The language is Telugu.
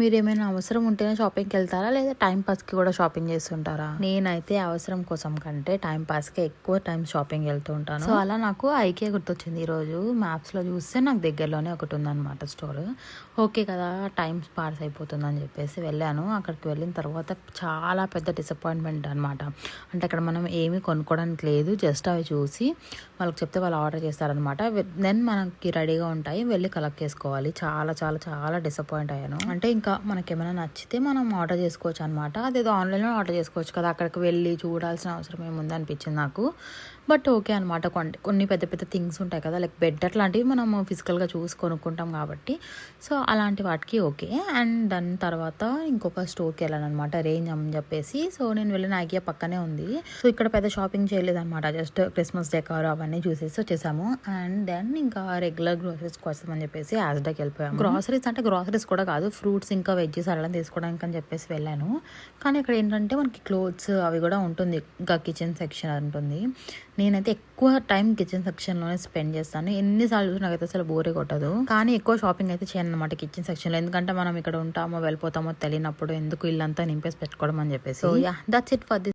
మీరు ఏమైనా అవసరం ఉంటేనే షాపింగ్కి వెళ్తారా? లేదా టైం పాస్కి కూడా షాపింగ్ చేస్తుంటారా? నేనైతే అవసరం కోసం కంటే టైం పాస్కి ఎక్కువ టైం షాపింగ్ వెళ్తూ ఉంటాను. సో అలా నాకు ఐకే గుర్తొచ్చింది ఈరోజు. మ్యాప్స్లో చూస్తే నాకు దగ్గరలోనే ఒకటి ఉందన్నమాట స్టోర్. ఓకే కదా టైం పాస్ అయిపోతుంది అని చెప్పేసి వెళ్ళాను. అక్కడికి వెళ్ళిన తర్వాత చాలా పెద్ద డిసప్పాయింట్మెంట్ అనమాట అంటే అక్కడ మనం ఏమీ కొనుక్కోవడానికి లేదు. జస్ట్ అవి చూసి వాళ్ళకి చెప్తే వాళ్ళు ఆర్డర్ చేస్తారనమాట దెన్ మనకి రెడీగా ఉంటాయి. వెళ్ళి కలెక్ట్ చేసుకోవాలి. చాలా చాలా చాలా డిసప్పాయింట్ అయ్యాను. అంటే ఇంకా మనకి ఏమైనా నచ్చితే మనం ఆర్డర్ చేసుకోవచ్చు అనమాట అదేదో ఆన్లైన్లో ఆర్డర్ చేసుకోవచ్చు కదా. అక్కడికి వెళ్ళి చూడాల్సిన అవసరం ఏముంది అనిపించింది నాకు. బట్ ఓకే అనమాట కొన్ని కొన్ని పెద్ద పెద్ద థింగ్స్ ఉంటాయి కదా. లైక్ బెడ్ అట్లాంటివి మనం ఫిజికల్గా చూసి కొనుక్కుంటాం కాబట్టి. సో అలాంటి వాటికి ఓకే. అండ్ దాని తర్వాత ఇంకొక స్టోర్కి వెళ్ళాను అనమాట రేంజ్ అని చెప్పేసి. సో నేను వెళ్ళిన ఐకియా పక్కనే ఉంది. సో ఇక్కడ పెద్ద షాపింగ్ చేయలేదనమాట జస్ట్ క్రిస్మస్ డెకార్ అవన్నీ చూసేసి వచ్చేసాము. అండ్ దెన్ ఇంకా రెగ్యులర్ గ్రోసరీస్ కోసం అని చెప్పేసి యాజ్డాకి వెళ్ళిపోయాము. గ్రాసరీస్ అంటే గ్రాసరీస్ కూడా కాదు. ఫ్రూట్స్ ఇంకా వెజ్జెస్ అలా తీసుకోవడానికి అని చెప్పేసి వెళ్ళాను. కానీ ఇక్కడ ఏంటంటే మనకి క్లోత్స్ అవి కూడా ఉంటుంది. ఇంకా కిచెన్ సెక్షన్ ఉంటుంది నేనైతే ఎక్కువ టైం కిచెన్ సెక్షన్లోనే స్పెండ్ చేస్తాను. ఎన్నిసార్లు చూసి నాకైతే అసలు బోరే కొట్టదు. కానీ ఎక్కువ షాపింగ్ అయితే చేయను అనమాట కిచెన్ సెక్షన్లో. ఎందుకంటే మనం ఇక్కడ ఉంటామో వెళ్ళిపోతామో తెలియనప్పుడు ఎందుకు ఇల్లంతా నింపేసి పెట్టుకోవడం అని చెప్పేసి. Yeah that's it for this